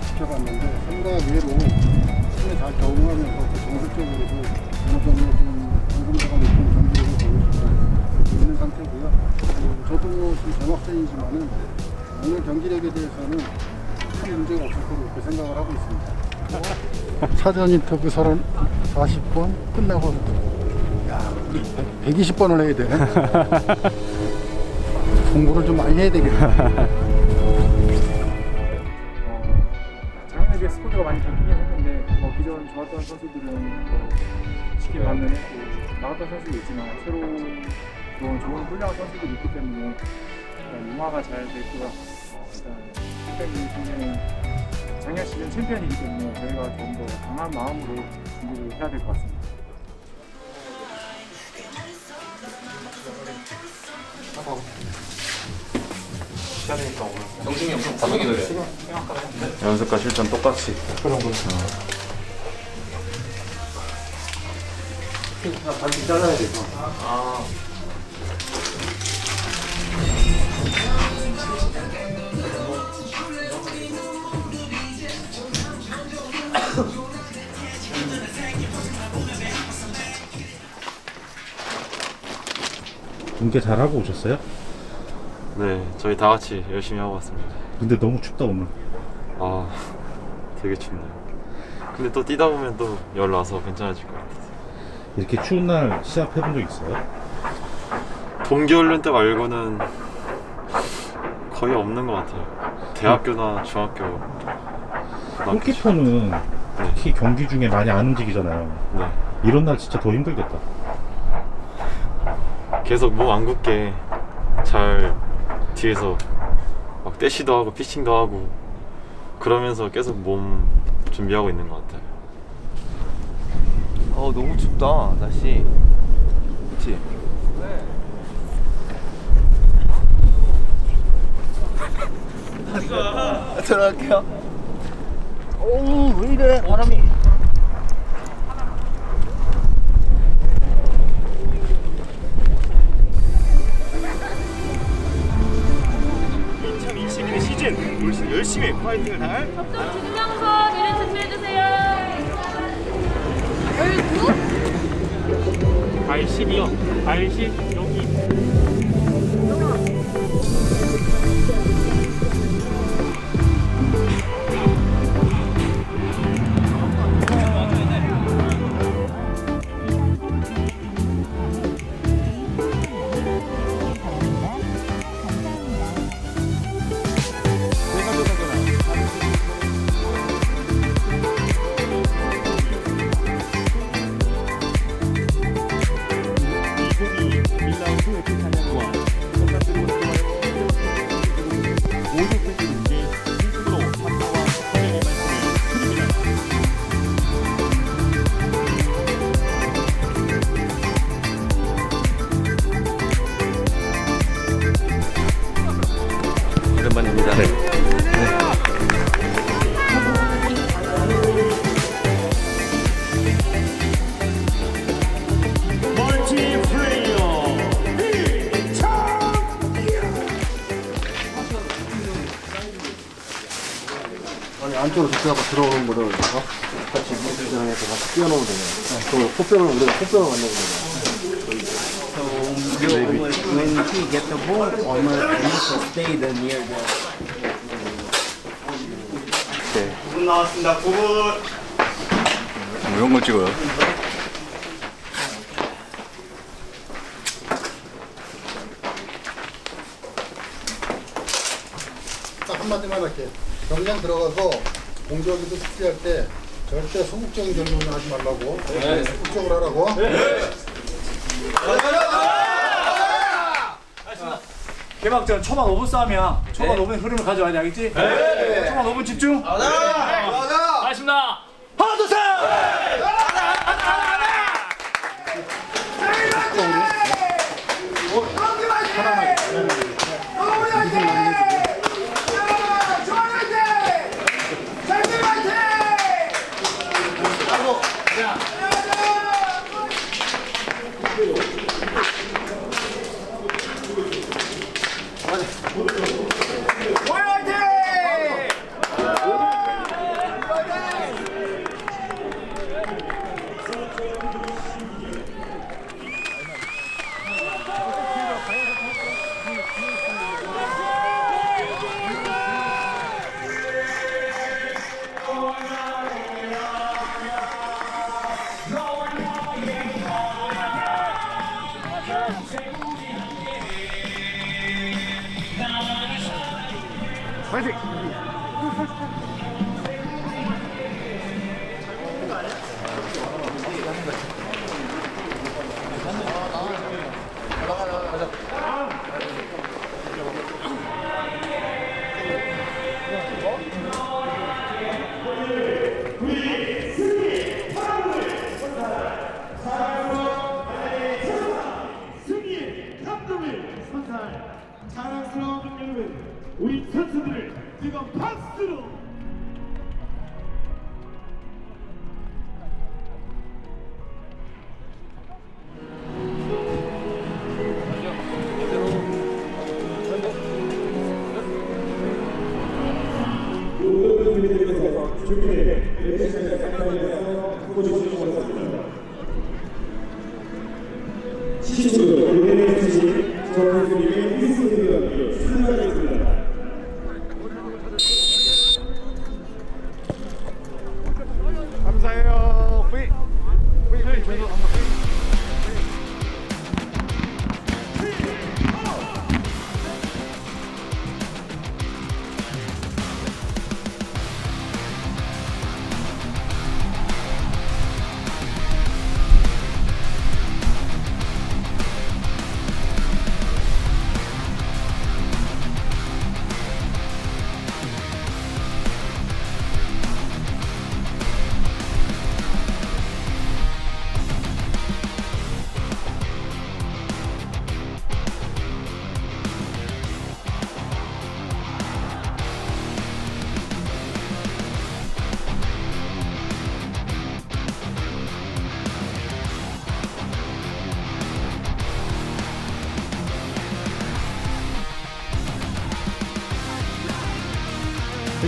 지켜봤는데 의외로 팀에 잘 적응하면서 또 정석적으로도 어느 정도 좀 안정도가 높은 경기력을 보여주고 있는 상태고요. 그 저도 좀 전학생이지만은 오늘 경기력에 대해서는 큰 문제가 없을 거로 그렇게 생각을 하고 있습니다. 사전 인터뷰 30, 40번 끝나고 야, 우리 120번을 해야 되네. 공부를 좀 많이 해야 되겠다. 스코어가 많이 바뀌긴 했는데 뭐 기존 좋았던 선수들은 뭐 반면 했고 나갔던 선수도 있지만 새로 좋은 좋은 훌륭한 선수들이 있기 때문에 일단 융화가 잘될것 같고 어, 일단 챔피언이 굉장히 작년 시즌 챔피언이기 때문에 저희가 좀 더 강한 마음으로 준비를 해야 될 것 같습니다. 연습과 실전 똑같이. 운계 잘하고 오셨어요? 네, 저희 다 같이 열심히 하고 왔습니다. 근데 너무 춥다 오늘. 아, 되게 춥네요. 근데 또 뛰다 보면 또 열 나서 괜찮아질 것 같아요. 이렇게 추운 날 시합 해본 적 있어요? 동계훈련 때 말고는 거의 없는 것 같아요. 대학교나 중학교. 고등학교 골키퍼는 네. 특히 경기 중에 많이 안 움직이잖아요. 네. 이런 날 진짜 더 힘들겠다. 계속 몸 안 굳게 잘 뒤에서 막 떼시도 하고 피칭도 하고 그러면서 계속 몸 준비하고 있는 것 같아요. 어 너무 춥다 날씨 그치? 네 들어갈게요 오왜 이래 바람이 올 시즌 열심히 파이팅을 할 접수하고 들어오는 거를 어? 같이 무대장에서 같이 뛰어놓으면 되냐. 그 코뼈를 우리가 코뼈를 만나면 되냐. when he get the ball, Omar needs to stay the near the 분 나왔습니다 9분 이런 거 찍어요 딱 한마디만 할게. 경량 들어가서 공격에도 숙제할 때 절대 소극적인 경기는 하지 말라고. 소극적으로 하라고. 개막전 초반 5분 싸움이야. 초반 5분 흐름을 가져와야 돼, 알겠지? 네. 초반 5분 집중. 승리의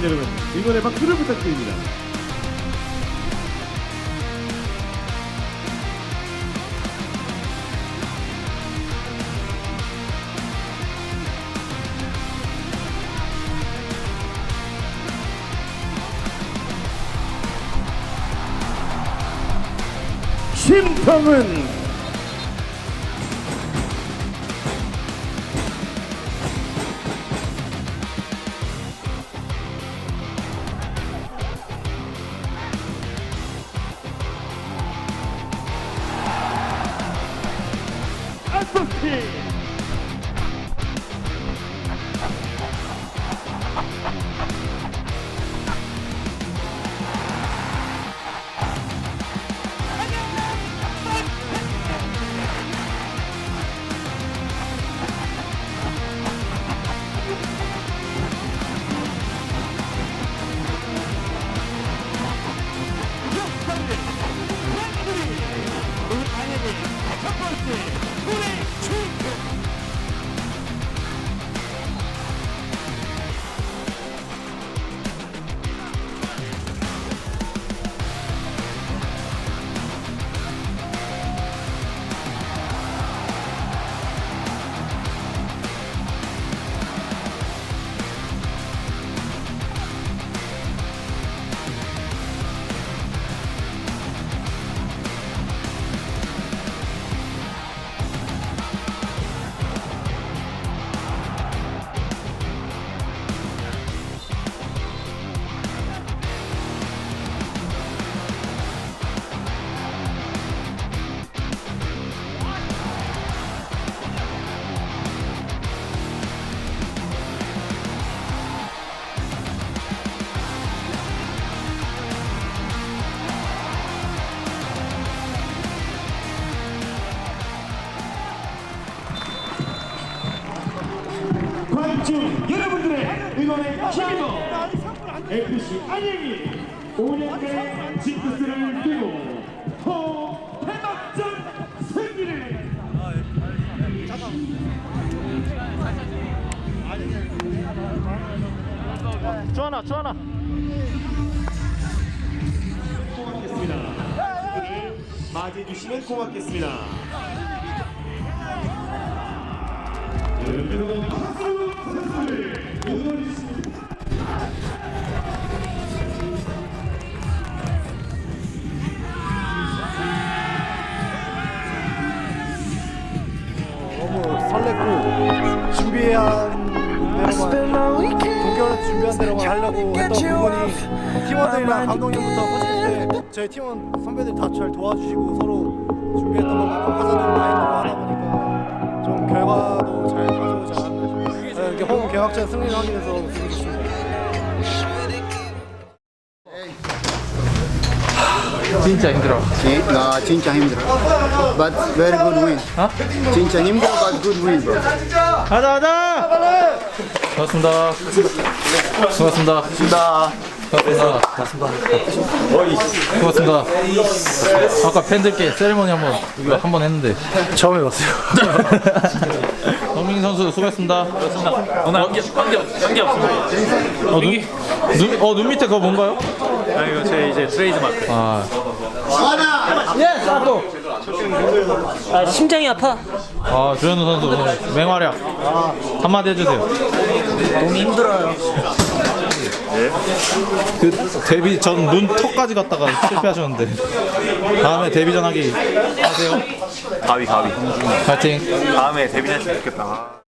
여러분 이번에 박수를 부탁드립니다. 심평은 아 중 여러분들의 응원의 힘으로 FC 안양이 5년간 징크스를 뛰고 더 대박전 승리를 주하나, 주하나. 고맙겠습니다. 오늘 맞이해 주시면 고맙겠습니다. 설렜고 준비한 대로만 동계올림픽 준비한 대로만 하려고 했던 부분이 팀원들이랑 감독님부터 코치님 때 저희 팀원 선배들 다 잘 도와주시고 서로 준비했던 것만큼 하자는 마인드로 하다 보니까 좀 결과도 잘 가져오지 않았나. 네, 이렇게 홈 개막전 승리를 하게 돼서 기분 좋습니다. 진짜 힘들어. 나 진짜 힘들어. But very good win. 진짜 힘들어, but good win, bro. 가자 가자. 고맙습니다. 고맙습니다. 고맙습니다. 고맙습니다. 고맙습니다. 아까 팬들께 세리머니 한번 이거 한번 했는데 처음 해봤어요. 정민 선수 수고했습니다. 오늘 관계 관계 관계 없습니다. 어, 눈, 눈, 어, 눈 밑에 그거 뭔가요? 아 이거 제 이제 트레이드 마크. 아, 아, 심장이 아파. 아 조현우 선수 오늘 맹활약 한마디 해주세요. 너무 힘들어요. 그 데뷔 전눈 턱까지 갔다가 실패하셨는데 다음에 데뷔 전 하기 하세요. 가위 가위. 파이팅. 다음에 데뷔했으면 좋겠다.